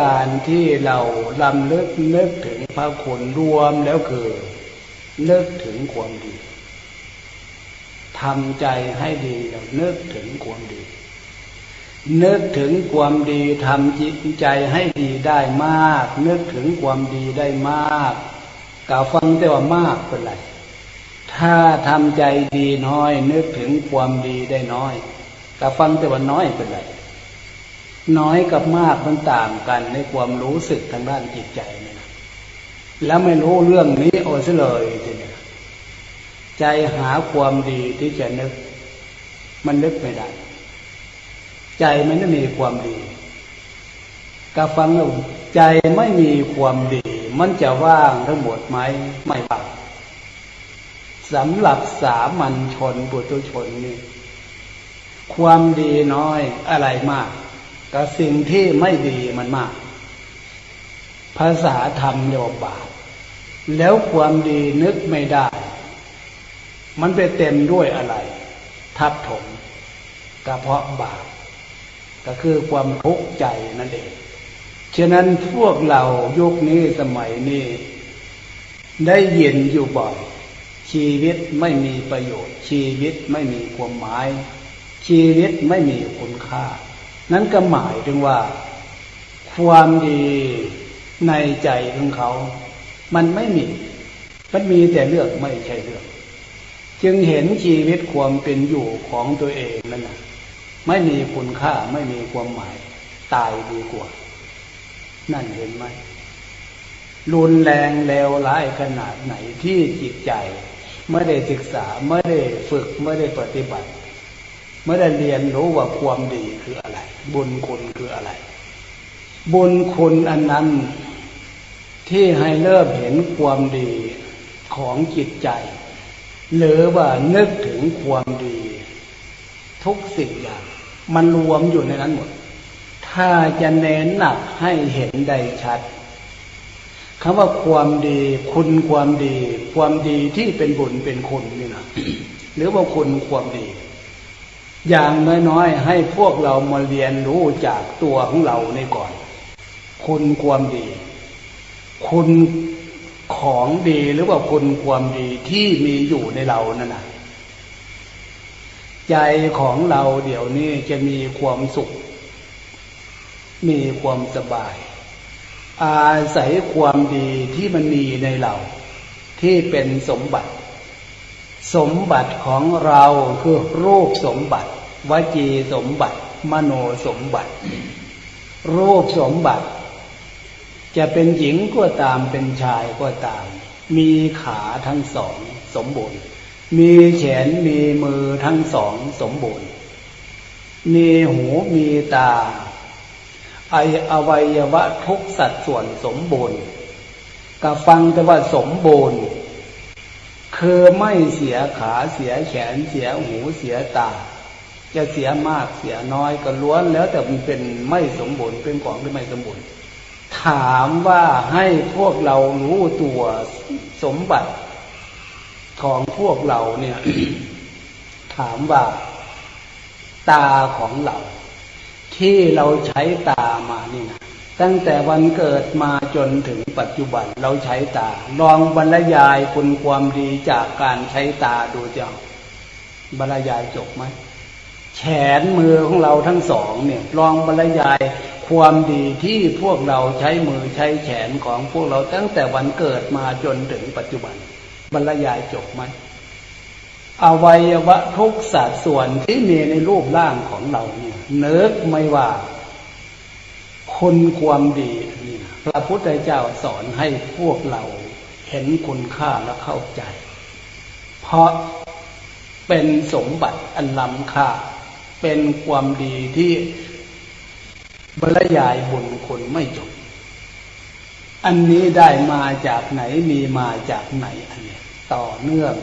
การที่เราลำลึกนึกถึงพระคุณรวมแล้วคือนึกถึงความดีทำใจให้ดีแล้วนึกถึงความดี นึกถึงความดีทำจิตใจให้ดีได้มาก นึกถึงความดีได้มากกล่าวฟังแต่ว่ามากเป็นไรถ้าทำใจดีน้อย นึกถึงความดีได้น้อยกล่าวฟังแต่ว่าน้อยเป็นไร น้อยกับมากมันต่างกันในความรู้สึกทางด้านจิตใจเนี่ยนะแล้วไม่รู้เรื่องนี้โอ้ซะเลยทีเนี้ยใจหาความดีที่จะนึก มันนึกไม่ได้ ใจมันไม่มีความดีกาฟังแล้วใจไม่มีความดี มันจะว่างทั้งหมดไหมไม่ว่างสำหรับสามัญชนปุถุชนนี่ความดีน้อยอะไรมาก กับสิ่งที่ไม่ดีมันมาก ภาษาธรรมเรียกว่าบาปแล้วความดีนึกไม่ได้ มันไปเต็มด้วยอะไร ทับถมกระเพาะบาปก็คือความทุกข์ใจนั่นเอง ฉะนั้นพวกเรายุคนี้สมัยนี้ ได้ยินอยู่บ่อย ชีวิตไม่มีประโยชน์ ชีวิตไม่มีความหมาย ชีวิตไม่มีคุณค่า นั้นก็หมายถึงว่า ความดีในใจของเขา มันไม่มี มันมีแต่เรื่องไม่ใช่เรื่อง จึงเห็นชีวิตความเป็นอยู่ของตัวเองนั่นนะไม่มีคุณค่าไม่มีความหมาย ตายดีกว่า นั่นเห็นไหมรุนแรงเลวร้ายขนาดไหนที่จิตใจ ไม่ได้ศึกษาไม่ได้ฝึกไม่ได้ปฏิบัติ ไม่ได้เรียนรู้ว่าความดีคืออะไร บุญคุณคืออะไร บุญคุณอันนั้นที่ให้เริ่มเห็นความดีของจิตใจ หรือว่านึกถึงความดี ทุกสิ่งอย่าง มันรวมอยู่ในนั้นหมด ถ้าจะเน้นหนักให้เห็นได้ชัดคำว่าความดีคุณความดี ความดีที่เป็นบุญเป็นคุณนี่นะหรือว่าคุณความดี อย่างน้อยๆ ให้พวกเรามาเรียนรู้จากตัวของเราในก่อน คุณความดี คุณของดีหรือว่าคุณความดีที่มีอยู่ในเรานั่นนะใจของเราเดี๋ยวนี้จะมีความสุข มีความสบาย อาศัยความดีที่มันมีในเรา ที่เป็นสมบัติ สมบัติของเราคือรูปสมบัติ วจีสมบัติ มโนสมบัติ รูปสมบัติ จะเป็นหญิงก็ตามเป็นชายก็ตาม มีขาทั้งสองสมบูรณ์ มีแขนมีมือทั้งสองสมบูรณ์ มีหูมีตาไออวัยวะทุกสัดส่วนสมบูรณ์กับฟังแต่ว่าสมบูรณ์ คือไม่เสียขาเสียแขนเสียหูเสียตา จะเสียมากเสียน้อยก็ล้วนแล้วแต่มันเป็นไม่สมบูรณ์เป็นของที่ไม่สมบูรณ์ ถามว่าให้พวกเรารู้ตัวสมบัติของพวกเราเนี่ย ถามว่า ตาของเรา ที่เราใช้ตามานี่นะ ตั้งแต่วันเกิดมาจนถึงปัจจุบันเราใช้ตา ลองบรรยายคุณความดีจากการใช้ตาดูเจ้าบรรยายจบไหมแขนมือของเราทั้งสองเนี่ยลองบรรยายความดีที่พวกเราใช้มือใช้แขนของพวกเราตั้งแต่วันเกิดมาจนถึงปัจจุบัน บรรยายจบไหมอวัยวะทุกสัดส่วนที่มีในรูปร่างของเราเนี่ยเนิกไม่ว่า คุณความดีนี่นะพระพุทธเจ้าสอนให้พวกเราเห็นคุณค่าและเข้าใจ เพราะเป็นสมบัติอันล้ำค่า เป็นความดีที่บรรยายบุญคุณไม่จบ อันนี้ได้มาจากไหนมีมาจากไหนอันนี้ต่อเนื่อง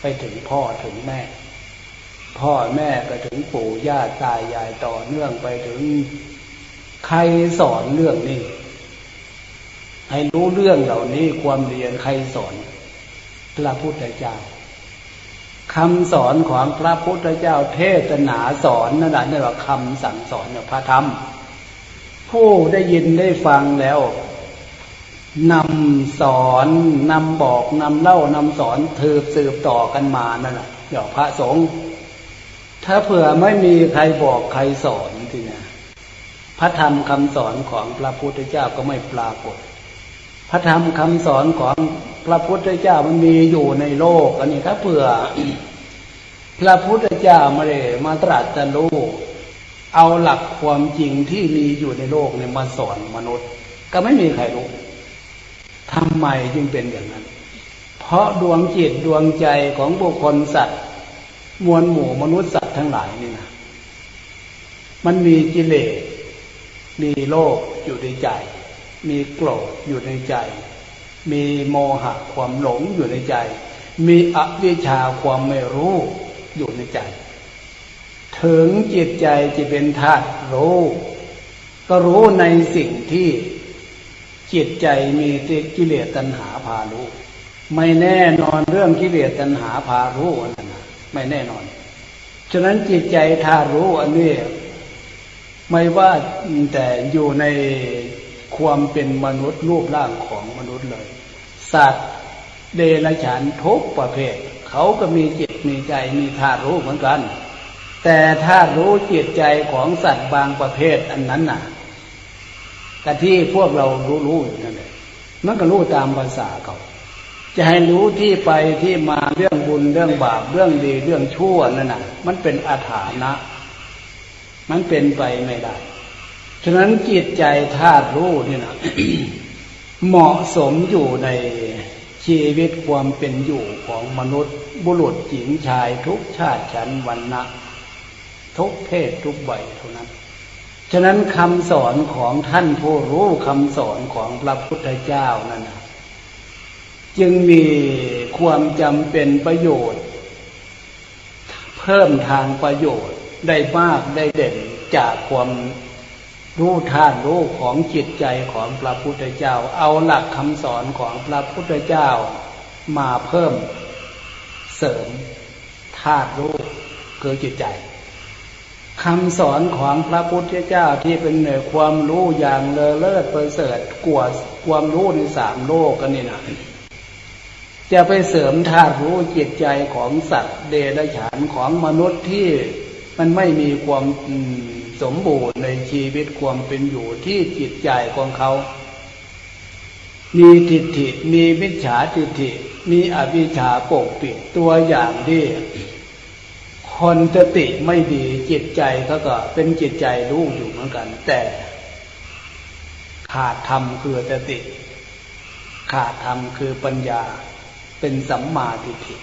ไปถึงพ่อถึงแม่ พ่อแม่ก็ถึงปู่ย่าตายายต่อเนื่องไปถึง ใครสอนเรื่องนี้ ให้รู้เรื่องเหล่านี้ความเรียนใครสอน พระพุทธเจ้าคำสอนของพระพุทธเจ้าเทศนาสอนนั่นแหละนี่ว่าคำสั่งสอนเนี่ยพระธรรม ผู้ได้ยินได้ฟังแล้วนำสอนนำบอกนำเล่านำสอนถืบสืบต่อกันมานั่นแหละเดี๋ยวพระสงฆ์ถ้าเผื่อไม่มีใครบอกใครสอนทีนะ พระธรรมคำสอนของพระพุทธเจ้าก็ไม่ปรากฏ พระธรรมคำสอนของพระพุทธเจ้ามันมีอยู่ในโลก อันนี้ถ้าเผื่อ พระพุทธเจ้าไม่ได้มาตรัสรู้เอาหลักความจริงที่มีอยู่ในโลกเนี่ยมาสอนมนุษย์ ก็ไม่มีใครรู้ทำไมจึงเป็นอย่างนั้น เพราะดวงจิตดวงใจของบุคคลสัตว์ มวลหมู่มนุษย์สัตว์ทั้งหลายนี่นะมันมีกิเลส มีโลภอยู่ในใจ มีโกรธอยู่ในใจ มีโมหะความหลงอยู่ในใจ มีอวิชชาความไม่รู้อยู่ในใจ ถึงจิตใจจะเป็นธาตุรู้ ก็รู้ในสิ่งที่จิตใจมีกิเลสตัณหาพารู้ ไม่แน่นอนเรื่องกิเลสตัณหาพารู้อันนั้นนะไม่แน่นอน ฉะนั้นจิตใจธาตุรู้อันนี้ ไม่ว่าแต่อยู่ในความเป็นมนุษย์รูปร่างของมนุษย์เลย สัตว์เดรัจฉานทุกประเภท เขาก็มีจิตมีใจมีธาตุรู้เหมือนกัน แต่ธาตุรู้จิตใจของสัตว์บางประเภทอันนั้นน่ะกะที่พวกเรารู้ๆอยู่นั่นแหละมันก็รู้ตามภาษาเขาจะให้รู้ที่ไปที่มาเรื่องบุญเรื่องบาปเรื่องดีเรื่องชั่วนั่นน่ะ มันเป็นอาถานะ มันเป็นไปไม่ได้ ฉะนั้นจิตใจธาตุรู้นี่นะเหมาะสมอยู่ในชีวิตความเป็นอยู่ของมนุษย์ บุรุษหญิงชายทุกชาติชั้นวันนะทุกเพศทุกใบเท่านั้น ฉะนั้นคำสอนของท่านผู้รู้คำสอนของพระพุทธเจ้านั่นนะจึงมีความจำเป็นประโยชน์ เพิ่มทางประโยชน์ ได้มากได้เด่นจากความรู้ท่านรู้ของจิตใจของพระพุทธเจ้า เอาหลักคำสอนของพระพุทธเจ้ามาเพิ่มเสริมธาตุรู้คือจิตใจคำสอนของพระพุทธเจ้าที่เป็นเหนือความรู้อย่างเลอเลิศประเสริฐกว่าความรู้ในสามโลกกันนี่นะจะไปเสริมธาตุรู้จิตใจของสัตว์เดรัจฉานของมนุษย์ที่ มันไม่มีความสมบูรณ์ในชีวิตความเป็นอยู่ที่จิตใจของเขา มีทิฏฐิ มีมิจฉาทิฏฐิ มีอวิชชาปกปิดตัวอย่างที่คนสติไม่ดีจิตใจเขาก็เป็นจิตใจรู้อยู่เหมือนกัน แต่ขาดธรรมคือสติ ขาดธรรมคือปัญญาเป็นสัมมาทิฏฐิ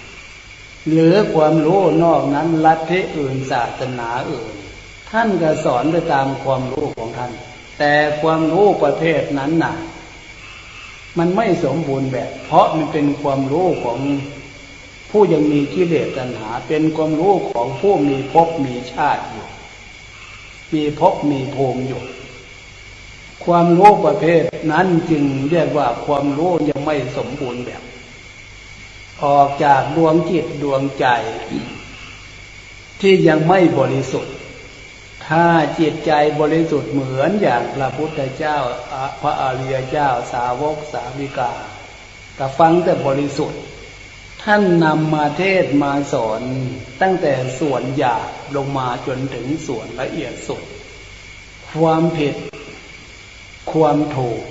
หรือความรู้นอกนั้นลัทธิอื่นศาสนาอื่น ท่านก็สอนไปตามความรู้ของท่าน แต่ความรู้ประเภทนั้นน่ะ มันไม่สมบูรณ์แบบ เพราะมันเป็นความรู้ของผู้ยังมีกิเลสตัณหา เป็นความรู้ของผู้มีภพมีชาติอยู่ มีภพมีภูมิอยู่ ความรู้ประเภทนั้นจึงเรียกว่าความรู้ยังไม่สมบูรณ์แบบ ออกจากดวงจิตดวงใจ ที่ยังไม่บริสุทธิ์ ถ้าจิตใจบริสุทธิ์เหมือนอย่างพระพุทธเจ้าพระอริยเจ้าสาวกสาวิกาแต่ฟังแต่บริสุทธิ์ ท่านนำมาเทศมาสอนตั้งแต่ส่วนหยาบลงมาจนถึงส่วนละเอียดสุด ความผิด ความถูก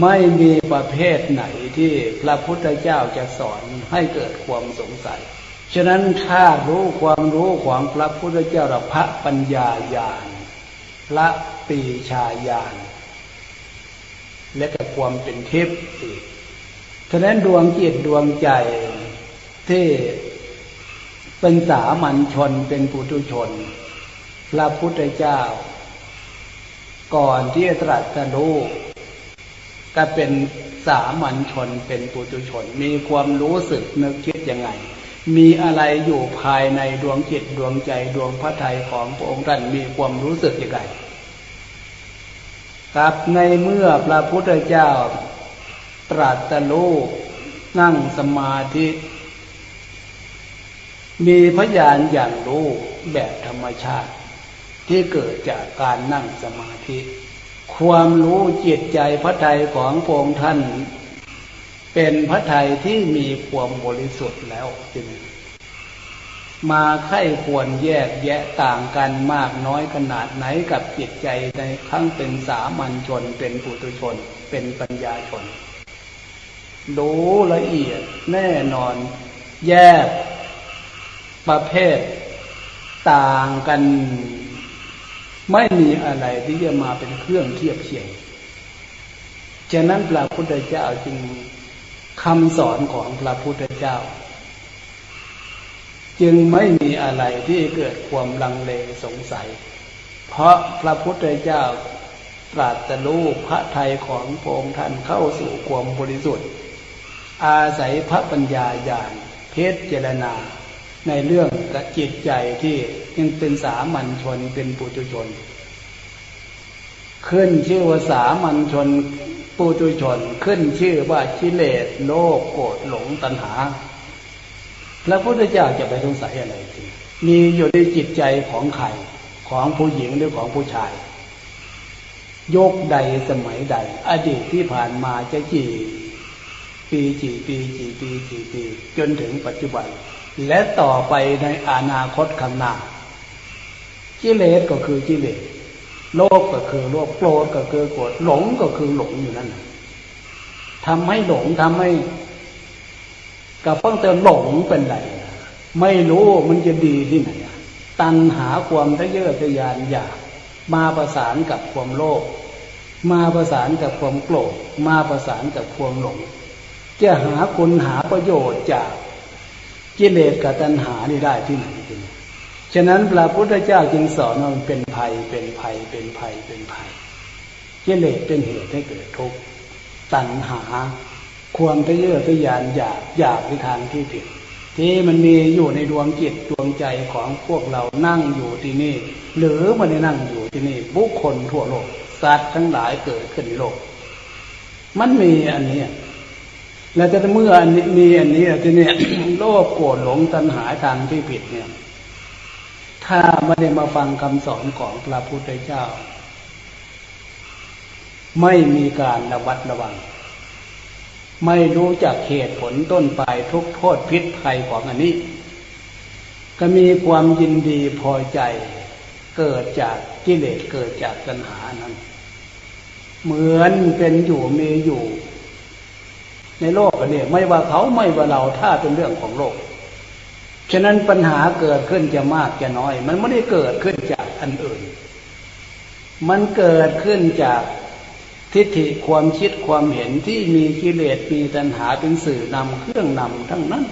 ไม่มีประเภทไหน ที่พระพุทธเจ้าจะสอนให้เกิดความสงสัย ฉะนั้นถ้ารู้ความรู้ของพระพุทธเจ้าพระปัญญาญาณพระปีชาญาณและก็ความเป็นเทพอีกฉะนั้นดวงจิตดวงใจที่เป็นสามัญชนเป็นปุถุชน พระพุทธเจ้า ก่อนที่จะตรัสรู้ก็เป็น สามัญชนเป็นปุถุชน มีความรู้สึกนึกคิดยังไง มีอะไรอยู่ภายในดวงจิตดวงใจดวงพระทัยของพระองค์ท่านมีความรู้สึกยังไงกับในเมื่อพระพุทธเจ้าตรัสรู้นั่งสมาธิ มีพยานอย่างรู้แบบธรรมชาติ ที่เกิดจากการนั่งสมาธิ ความรู้จิตใจพระไทยของพระองค์ท่าน เป็นพระไทยที่มีความบริสุทธิ์แล้วจึงมาไข้ควรแยกแยะต่างกันมากน้อยขนาดไหนกับจิตใจในครั้งเป็นสามัญชนเป็นปุถุชน เป็นปัญญาชน รู้ละเอียดแน่นอน แยกประเภทต่างกัน ไม่มีอะไรที่จะมาเป็นเครื่องเทียบเทียงฉะนั้นพระพุทธเจ้าจึงคำสอนของพระพุทธเจ้า จึงไม่มีอะไรที่เกิดความลังเลสงสัย เพราะพระพุทธเจ้าตรัสรู้พระทัยของพระองค์ท่านเข้าสู่ความบริสุทธิ์ อาศัยพระปัญญาญาณเพศเจรณา ในเรื่องกจิตใจที่ยังเป็นสามัญชนเป็นปุถุชน ขึ้นชื่อว่าสามัญชนปุถุชน ขึ้นชื่อว่ากิเลสโลภโกรธหลงตัณหา และพระพุทธเจ้าจะไปสงสัยอะไรจริงมีอยู่ในจิตใจของใครของผู้หญิงหรือของผู้ชาย ยกใดสมัยใด อดีตที่ผ่านมาจะกี่ปีกี่ปีกี่ปีกี่ปีจนถึงปัจจุบัน และต่อไปในอนาคตข้างหน้ากิเลสก็คือกิเลสโลภก็คือโลภโกรธก็คือโกรธหลงก็คือหลงอยู่นั่นน่ะทำให้หลงทำให้กับเพิ่งเติมหลงเป็นไรไม่รู้มันจะดีที่ไหนตัณหาความทะเยอทะยานอยากมาประสานกับความโลภมาประสานกับความโกรธมาประสานกับความหลง จะหาคุณหาประโยชน์จาก กิเลสกับตัณหานี่ได้ที่ไหนจริงฉะนั้นพระพุทธเจ้าจึงสอนว่ามันเป็นภัยเป็นภัยเป็นภัยเป็นภัยกิเลสเป็นเหตุให้เกิดทุกข์ตัณหา ความทะเยอทะยานอยากอยากในทางที่ผิดที่มันมีอยู่ในดวงจิตดวงใจของพวกเรานั่งอยู่ที่นี่ หรือมันได้นั่งอยู่ที่นี่บุคคลทั่วโลกสัตว์ทั้งหลายเกิดขึ้นในโลก มันมีอันนี้ แล้วจะเมื่ออมีอันนี้ทีนี้โลภโกรธหลงตัณหาทางที่ผิดเนี่ย ถ้าไม่ได้มาฟังคำสอนของพระพุทธเจ้า ไม่มีการระวัดระวัง ไม่รู้จักเหตุผลต้นปลายทุกโทษพิษภัยของอันนี้ ก็มีความยินดีพอใจ เกิดจากกิเลสเกิดจากตัณหานั้น เหมือนเป็นอยู่มีอยู่ ในโลกอันนี้ไม่ว่าเขาไม่ว่าเราถ้าเป็นเรื่องของโลก ฉะนั้นปัญหาเกิดขึ้นจะมากจะน้อย มันไม่ได้เกิดขึ้นจากอันอื่น มันเกิดขึ้นจากทิฏฐิความคิดความเห็นที่มีกิเลสมีตัณหาเป็นสื่อนำเครื่องนำทั้งนั้น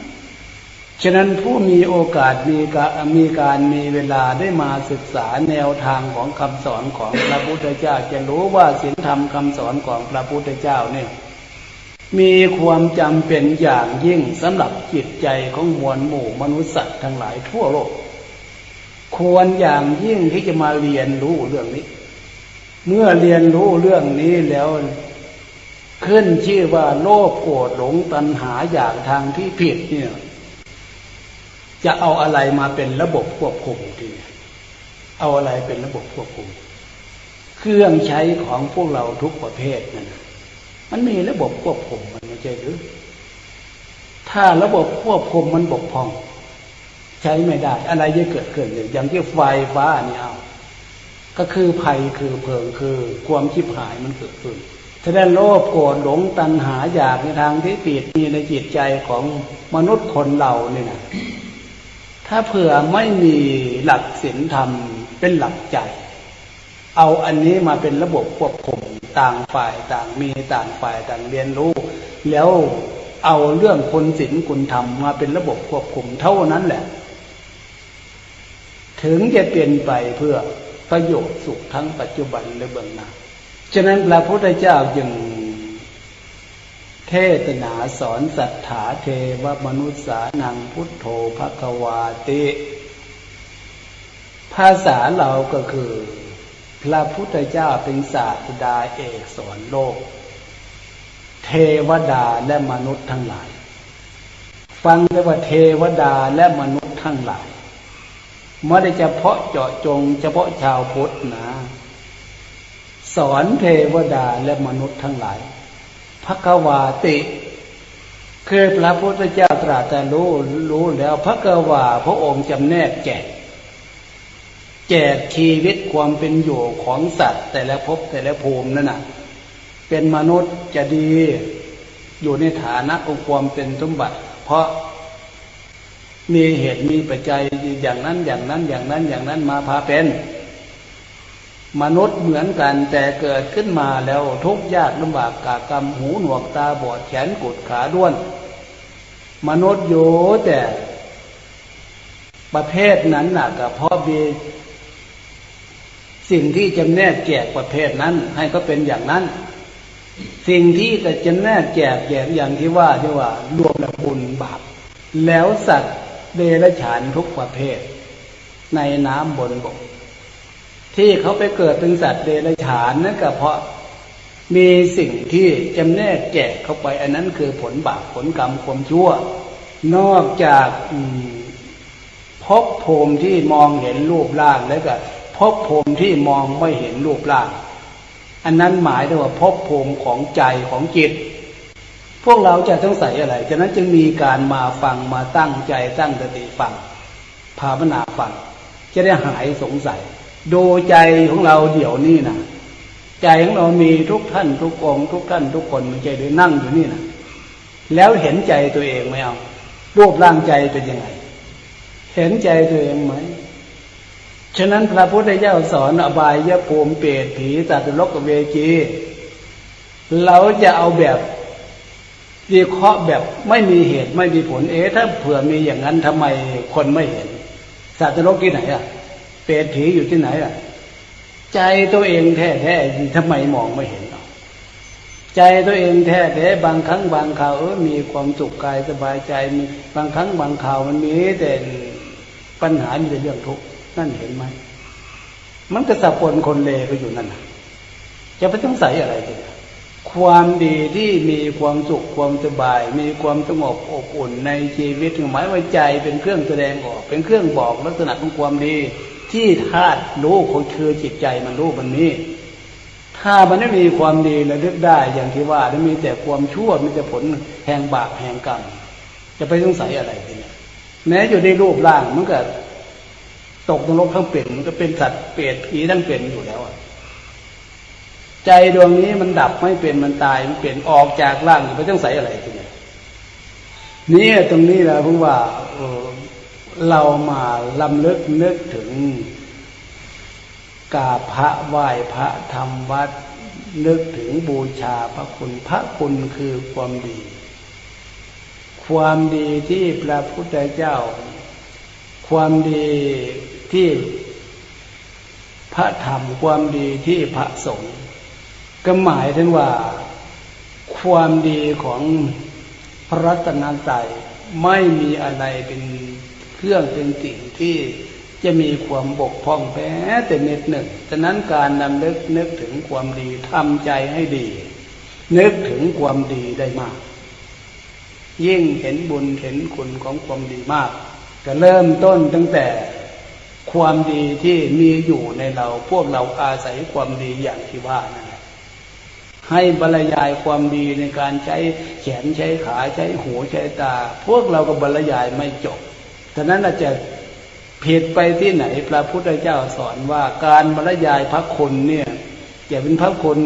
ฉะนั้นผู้มีโอกาสมีการมีการมีเวลาได้มาศึกษาแนวทางของคำสอนของพระพุทธเจ้า จะรู้ว่าศีลธรรมคำสอนของพระพุทธเจ้าเนี่ย มีความจำเป็นอย่างยิ่งสำหรับจิตใจของมวลหมู่มนุษย์สัตว์ทั้งหลายทั่วโลก ควรอย่างยิ่งที่จะมาเรียนรู้เรื่องนี้ เมื่อเรียนรู้เรื่องนี้แล้ว ขึ้นชื่อว่าโลภโกรธหลงตัณหาอย่ากทางที่ผิดเนี่ย จะเอาอะไรมาเป็นระบบควบคุมทีเอาอะไรเป็นระบบควบคุม เครื่องใช้ของพวกเราทุกประเภทนั่นนะ มันมีระบบควบคุมมันไม่ใช่หรือ ถ้าระบบควบคุมมันบกพร่อง ใช้ไม่ได้ อะไรจะเกิดขึ้นอย่างที่ไฟฟ้าเนี่เอาก็คือภัยคือเพลิงคือความชิบหายมันเกิดขึ้นแสดงโลภโกรธหลงตัณหาอยากในทางที่ผิดมีในจิตใจของมนุษย์คนเราเนี่ยนะถ้าเผื่อไม่มีหลักศีลธรรมเป็นหลักใจ เอาอันนี้มาเป็นระบบควบคุม ต่างฝ่ายต่างมีต่างฝ่ายต่างเรียนรู้ แล้วเอาเรื่องคนศีลคุณธรรมมาเป็นระบบควบคุมเท่านั้นแหละ ถึงจะเปลี่ยนไปเพื่อประโยชน์สุขทั้งปัจจุบันและเบื้องหน้าฉะนั้นพระพุทธเจ้าจึงเทศนาสอนสัทธาเทวมนุษย์สานังพุทโธภควาติ ภาษาเราก็คือ พระพุทธเจ้าเป็นศาสดาเอกสอนโลก เทวดาและมนุษย์ทั้งหลาย ฟังได้ว่าเทวดาและมนุษย์ทั้งหลายไม่ได้เฉพาะเจาะจง เฉพาะชาวพุทธนะสอนเทวดาและมนุษย์ทั้งหลายพระกวาติคือพระพุทธเจ้าตรัสแต่รู้รู้แล้วพระกวาพระองค์จำแนกแจก แจกชีวิตความเป็นอยู่ของสัตว์ แต่ละภพแต่ละภูมินั่นน่ะ เป็นมนุษย์จะดีอยู่ในฐานะองความเป็นสมบัติ เพราะมีเหตุมีปัจจัยอย่างนั้นอย่างนั้นอย่างนั้นอย่างนั้นมาพาเป็น มนุษย์เหมือนกันแต่เกิดขึ้นมาแล้วทุกข์ยากลำบากกากรรมหูหนวกตาบอดแขนกุดขาด้วน มนุษย์อยู่แต่ประเภทนั้นน่ะก็เพราะมี สิ่งที่จำแนกแจกประเภทนั้น ให้ก็เป็นอย่างนั้น สิ่งที่จะจำแนกแจกแจกอย่างที่ว่าที่ว่ารวมแล้วบุญบาปแล้วสัตว์เดรัจฉานทุกประเภท ในน้ำบนบก ที่เขาไปเกิดเป็นสัตว์เดรัจฉานนั่นก็เพราะมีสิ่งที่จำแนกแจกเข้าไป อันนั้นคือผลบาปผลกรรมความชั่ว นอกจากอืมภพภูมิที่มองเห็นรูปร่างแล้วก็ ภพภูมิที่มองไม่เห็นรูปร่าง อันนั้นหมายถึงว่าภพภูมิของใจของจิต พวกเราจะต้องใส่อะไรฉะนั้นจึงมีการมาฟังมาตั้งใจตั้งสติฟังภาวนาฟัง จะได้หายสงสัย ดูใจของเราเดี๋ยวนี้นะใจของเรามีทุกท่านทุกองทุกท่านทุกคนมันใจด้วยนั่งอยู่นี่นะแล้วเห็นใจตัวเองไหมเอารูปร่างใจเป็นยังไง เห็นใจตัวเองไหม ฉะนั้นพระพุทธเจ้าสอนอบายยภูมิเปรตผีสัตว์โลกเวจีเราจะเอาแบบวิเคราะห์แบบไม่มีเหตุไม่มีผลเอ๊ะถ้าเผื่อมีอย่างนั้นทำไมคนไม่เห็นสัตว์โลกที่ไหนอะ เปรตผีอยู่ที่ไหนอะ ใจตัวเองแท้ๆทำไมมองไม่เห็นใจตัวเองแท้แท้บางครั้งบางคราวเออมีความสุขกายสบายใจมีบางครั้งบางคราวมันมีแต่ปัญหามีแต่เรื่องทุกข์ นั่นเห็นไหมมันก็สับปนคนเลก็อยู่นั่นนะจะไปต้องใส่อะไรกันความดีที่มีความสุขความสบาย มีความสงบอบอุ่นในชีวิตหมายว่าใจเป็นเครื่องแสดงออก เป็นเครื่องบอกลักษณะของความดี ที่ธาตุรู้ของคือจิตใจมันรู้มันนี้ ถ้ามันไม่มีความดีระลึกได้อย่างที่ว่าแล้วมีแต่ความชั่วมีแต่ผลแห่งบาปแห่งกรรมจะไปสงสัยอะไรกันเนี่ยแม้อยู่ในรูปร่างมันก็ ตกนรกทั้งเป็นมันก็เป็นสัตว์เปรตผีทั้งเป็นอยู่แล้วอะใจดวงนี้มันดับไม่เป็นมันตายมันเปลี่ยนออกจากร่างไม่ต้องใส่อะไรทีเนี่ยนี่ตรงนี้แหละผมว่าเออเรามาลำลึกนึกถึงกาพระไหว้พระทำวัดนึกถึงบูชาพระคุณพระคุณคือความดี ความดีที่พระพุทธเจ้า ความดี ที่พระธรรมความดีที่พระสงฆ์ก็หมายถึงว่าความดีของพระรัตนตรัยไม่มีอะไรเป็นเครื่องเป็นสิ่งที่จะมีความบกพร่องแม้แต่เน็ดหนึ่งฉะนั้นการนำนึกนึกถึงความดีทำใจให้ดี นึกถึงความดีได้มาก ยิ่งเห็นบุญเห็นคุณของความดีมาก ก็เริ่มต้นตั้งแต่ ความดีที่มีอยู่ในเรา พวกเราอาศัยความดีอย่างที่ว่านั่นแหละให้บรรยายความดีในการใช้แขนใช้ขาใช้หูใช้ตา พวกเราก็บรรยายไม่จบฉะนั้นอาจจะผิดไปที่ไหนพระพุทธเจ้าสอนว่าการบรรยายพระคุณเนี่ยจะเป็นพระคุณ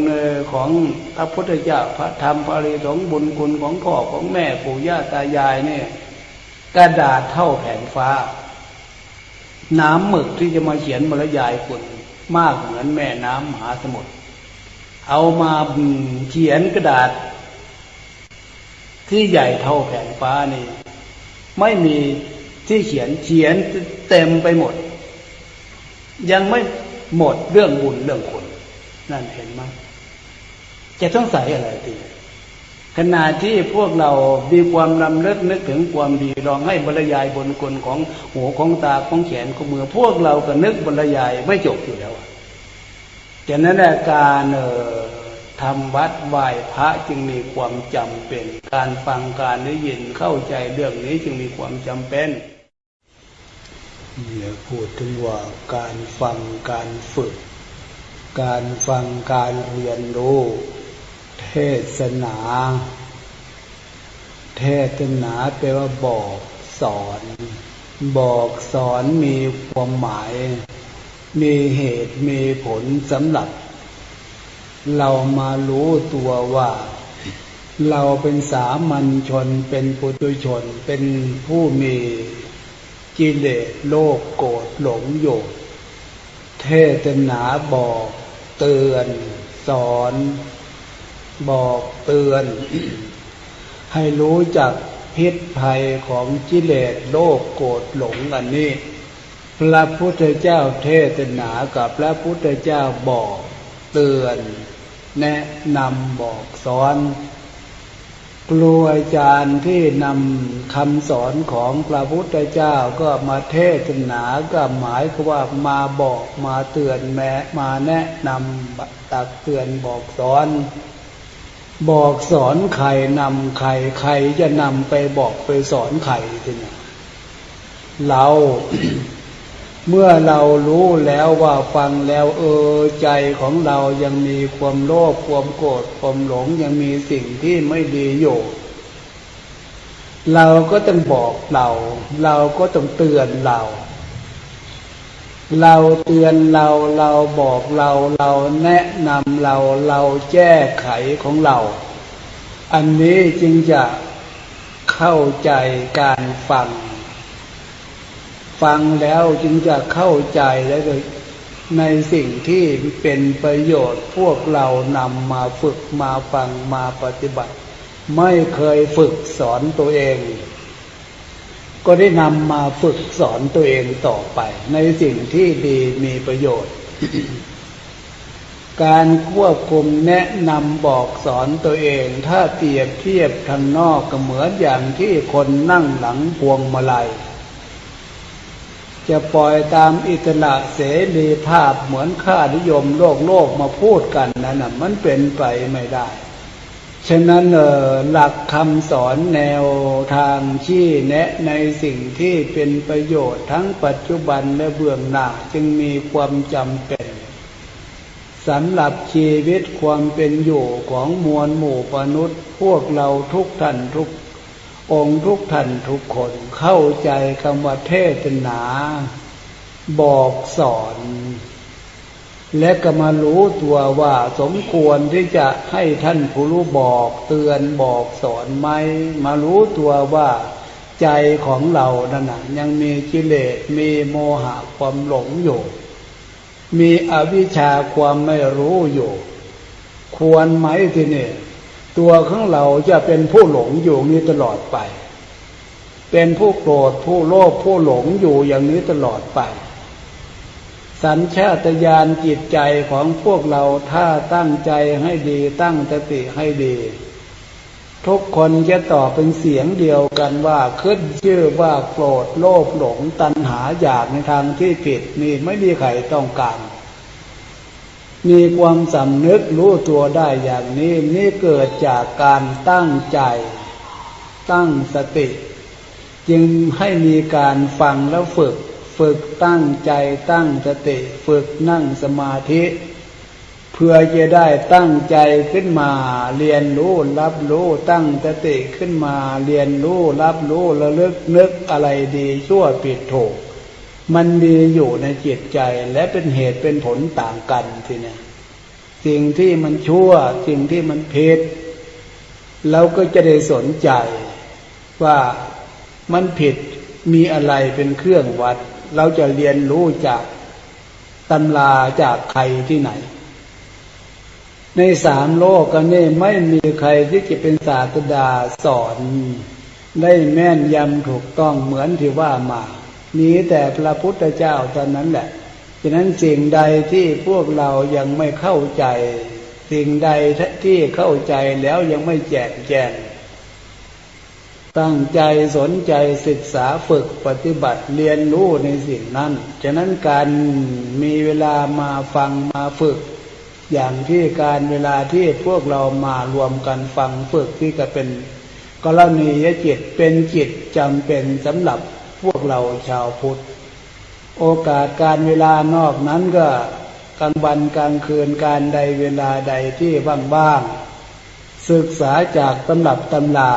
ของพระพุทธเจ้าพระธรรมพระริสงบุญคุณของพ่อของแม่ปู่ย่าตายายเนี่ยกระดาษเท่าแผ่นฟ้า น้ำหมึกที่จะมาเขียนบรรยายคุณมากเหมือนแม่น้ำมหาสมุทรเอามาเขียนกระดาษ ที่ใหญ่เท่าแผ่นฟ้านี่ ไม่มีที่เขียนเขียนเต็มไปหมด ยังไม่หมดเรื่องบุญเรื่องคนนั่นเห็นไหมจะต้องใส่อะไรตี ขณะที่พวกเรามีความลำเลิกนึกถึงความดีลองให้บรรยายบนกลของหัวของตาของแขนของมือ พวกเราก็นึกบรรยายไม่จบอยู่แล้วจากนั้นการเออทำวัดไหว้พระจึงมีความจำเป็น การฟังการได้ยินเข้าใจเรื่องนี้จึงมีความจำเป็นเนี่ยพูดถึงว่าการฟังการฝึก การฟังการเรียนรู้ เทศนา เทศนาแปลว่าบอกสอน บอกสอนมีความหมาย มีเหตุมีผลสำหรับ เรามารู้ตัวว่า เราเป็นสามัญชนเป็นปุถุชน เป็นผู้มีกิเลสโลภโกรธหลงโยดเทศนาบอกเตือน สอน บอกเตือน ให้รู้จักพิษภัยของกิเลสโลภโกรธหลงอันนี้ พระพุทธเจ้าเทศนากับพระพุทธเจ้าบอกเตือน แนะนำบอกสอนครูอาจารย์ที่นำคำสอนของพระพุทธเจ้าก็มาเทศนาก็หมายคือว่ามาบอกมาเตือนแม้มาแนะนำตักเตือนบอกสอน บอกสอนใครนำใครใครจะนำไปบอกไปสอนใครทีนี่ยเราเมื่อเรารู้แล้วว่าฟังแล้วเออใจของเรายังมีความโลภความโกรธความหลงยังมีสิ่งที่ไม่ดีอยู่ เราก็ต้องบอกเรา เราก็ต้องเตือนเรา เราเตือนเราเราบอกเราเราแนะนำเราเราแก้ไขของเรา อันนี้จึงจะเข้าใจการฟัง ฟังแล้วจึงจะเข้าใจและในสิ่งที่เป็นประโยชน์พวกเรานำมาฝึกมาฟังมาปฏิบัติ ไม่เคยฝึกสอนตัวเอง ก็ได้นำมาฝึกสอนตัวเองต่อไป ในสิ่งที่ดีมีประโยชน์ การควบคุมแนะนำบอกสอนตัวเอง ถ้าเปรียบเทียบทางนอกก็เหมือนอย่างที่คนนั่งหลังพวงมาลัย จะปล่อยตามอิสระเสรีภาพเหมือนค่านิยมโลกโลกมาพูดกันนั่นนะมันเป็นไปไม่ได้ ฉะนั้นหลักคำสอนแนวทางชี้แนะในสิ่งที่เป็นประโยชน์ทั้งปัจจุบันและเบื้องหน้าจึงมีความจำเป็นสำหรับชีวิตความเป็นอยู่ของมวลหมู่มนุษย์ พวกเราทุกท่านทุกองค์ทุกท่านทุกคนเข้าใจคำว่าเทศนา บอกสอน และก็มารู้ตัวว่าสมควรที่จะให้ท่านผู้รู้บอกเตือนบอกสอนไหมมารู้ตัวว่าใจของเรานั่นะยังมีกิเลสมีโมหะความหลงอยู่ มีอวิชชาความไม่รู้อยู่ ควรไหมทีนี้ตัวของเราจะเป็นผู้หลงอยู่นี้ตลอดไป เป็นผู้โกรธผู้โลภผู้หลงอยู่อย่างนี้ตลอดไป สัญชาตญาณจิตใจของพวกเราถ้าตั้งใจให้ดีตั้งสติให้ดี ทุกคนจะตอบเป็นเสียงเดียวกันว่าขึ้นชื่อว่าโกรธโลภหลงตัณหาอยากในทางที่ผิดนี่ไม่มีใครต้องการมีความสำนึกรู้ตัวได้อย่างนี้นี่เกิดจากการตั้งใจ ตั้งสติ จึงให้มีการฟังแล้วฝึก ฝึกตั้งใจตั้งสติ ฝึกนั่งสมาธิ เพื่อจะได้ตั้งใจขึ้นมา เรียนรู้รับรู้ตั้งสติขึ้นมา เรียนรู้รับรู้ระลึกนึกอะไรดีชั่วผิดถูก มันมีอยู่ในจิตใจและเป็นเหตุเป็นผลต่างกันทีนี้สิ่งที่มันชั่วสิ่งที่มันผิดเราก็จะได้สนใจว่ามันผิดมีอะไรเป็นเครื่องวัด เราจะเรียนรู้จากตำราจากใครที่ไหน ในสามโลกกันนี่ไม่มีใครที่จะเป็นศาสดาสอนได้แม่นยำถูกต้องเหมือนที่ว่ามามีแต่พระพุทธเจ้าเท่านั้นแหละ ฉะนั้นสิ่งใดที่พวกเรายังไม่เข้าใจ สิ่งใดที่เข้าใจแล้วยังไม่แจกแจง ตั้งใจสนใจศึกษาฝึกปฏิบัติเรียนรู้ในสิ่งนั้น ฉะนั้นการมีเวลามาฟังมาฝึก อย่างที่การเวลาที่พวกเรามารวมกันฟังฝึกที่จะเป็นกรณียจิตเป็นจิตจำเป็นสำหรับพวกเราชาวพุทธ โอกาสการเวลานอกนั้นก็กลางวันกลางคืนการใดเวลาใดที่ว่างๆศึกษาจากตำรับตำลา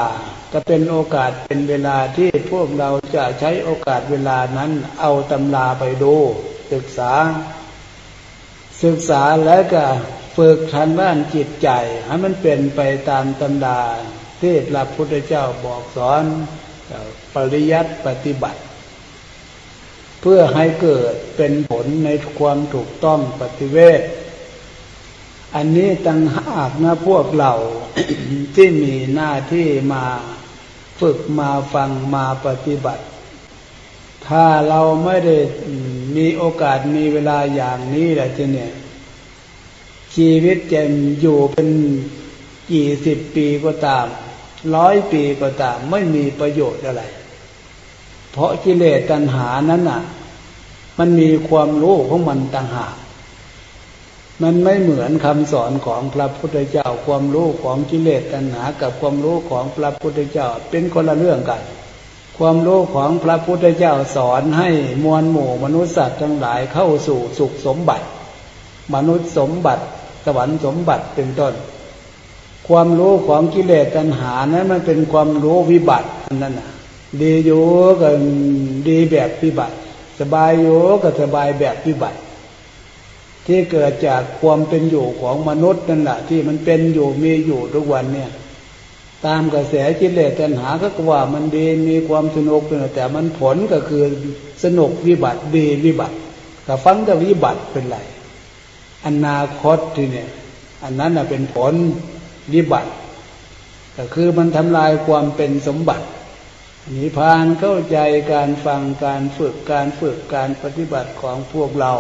ก็เป็นโอกาสเป็นเวลาที่พวกเราจะใช้โอกาสเวลานั้นเอาตำราไปดู ศึกษา ศึกษาแล้วก็ฝึกทางด้านจิตใจ ให้มันเป็นไปตามตำราที่พระพุทธเจ้าบอกสอนปริยัติปฏิบัติ เพื่อให้เกิดเป็นผลในความถูกต้องปฏิเวทอันนี้ตั้งหากนะพวกเราที่มีหน้าที่มา ฝึกมาฟังมาปฏิบัติ ถ้าเราไม่ได้มีโอกาสมีเวลาอย่างนี้แหละทีเนี่ย ชีวิตจะอยู่เป็นกี่สิบปีก็ตาม ร้อยปีก็ตาม ไม่มีประโยชน์อะไร เพราะกิเลสตัณหานั้นน่ะ มันมีความรู้ของมันต่างหาก มันไม่เหมือนคำสอนของพระพุทธเจ้าความรู้ของกิเลสตัณหา กับความรู้ของพระพุทธเจ้าเป็นคนละเรื่องกัน ความรู้ของพระพุทธเจ้าสอนให้มวลหมู่มนุษย์สัตว์ทั้งหลายเข้าสู่สุขสมบัติ มนุษย์สมบัติ สวรรค์สมบัติเป็นต้น ความรู้ของกิเลสตัณหานั้นมันเป็นความรู้วิบัตินั่นน่ะดีอยู่ก็ดีแบบวิบัติ สบายอยู่ก็สบายแบบวิบัติ ที่เกิดจากความเป็นอยู่ของมนุษย์นั่นแหละที่มันเป็นอยู่มีอยู่ทุกวันเนี่ยตามกระแสกิเลสตัณหาก็ว่ามันดีมีความสนุกแต่มันผลก็คือสนุกวิบัติดีวิบัติแต่ฟังแต่วิบัติเป็นไรอนาคตทีเนี่ยอันนั้นน่ะเป็นผลวิบัติก็คือมันทำลายความเป็นสมบัตินิพพานเข้าใจการฟังการฝึกการฝึกการปฏิบัติของพวกเรา